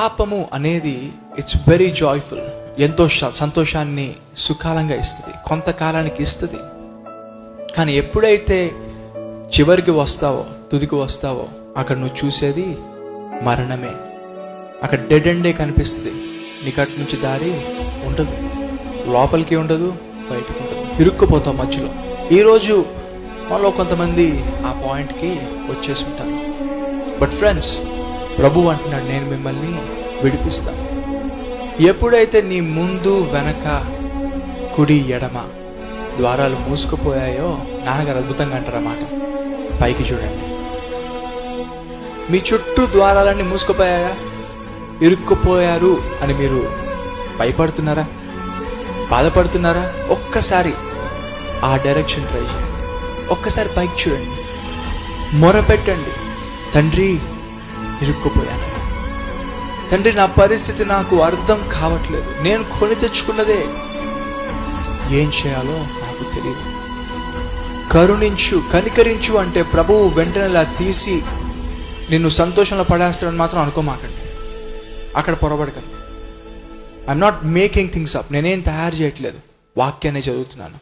పాపము అనేది it's very joyful ఎంతో సంతోషాన్ని సుఖాలంగా ఇస్తుంది. కొంతకాలానికి ఇస్తుంది. కానీ ఎప్పుడైతే చివరికి వస్తావో తుదికి వస్తావో అక్కడ నువ్వు చూసేది మరణమే. అక్కడ డెడ్ ఎండే కనిపిస్తుంది. నీకు అటు నుంచి దారి ఉండదు. లోపలికి ఉండదు బయటకు ఉండదు. ఇరుక్కుపోతావు మధ్యలో. ఈరోజు మనలో కొంతమంది ఆ పాయింట్కి వచ్చేసుంటారు బట్ ఫ్రెండ్స్ ప్రభు అంటున్నాడు నేను మిమ్మల్ని విడిపిస్తాను ఎప్పుడైతే నీ ముందు వెనక కుడి ఎడమ ద్వారాలు మూసుకుపోయాయో నాన్నగారు అద్భుతంగా అంటారన్నమాట పైకి చూడండి. మీ చుట్టూ ద్వారాలన్నీ మూసుకుపోయాయా? ఇరుక్కుపోయారు అని మీరు భయపడుతున్నారా? బాధపడుతున్నారా? ఒక్కసారి ఆ డైరెక్షన్ ట్రై చేయండి. ఒక్కసారి పైకి చూడండి. మొరపెట్టండి. తండ్రి ఇరుక్కుపోయాను. తండ్రి నా పరిస్థితి నాకు అర్థం కావట్లేదు. నేను కొని తెచ్చుకున్నదే ఏం చేయాలో నాకు తెలియదు. కరుణించు కనికరించు అంటే ప్రభువు వెంటనే ఇలా తీసి నిన్ను సంతోషంలో పడేస్తాడని మాత్రం అనుకోమాకండి. అక్కడ పొరబడకండి. I'm not making things up నేనేం తయారు చేయట్లేదు. వాక్యాన్ని చదువుతున్నాను.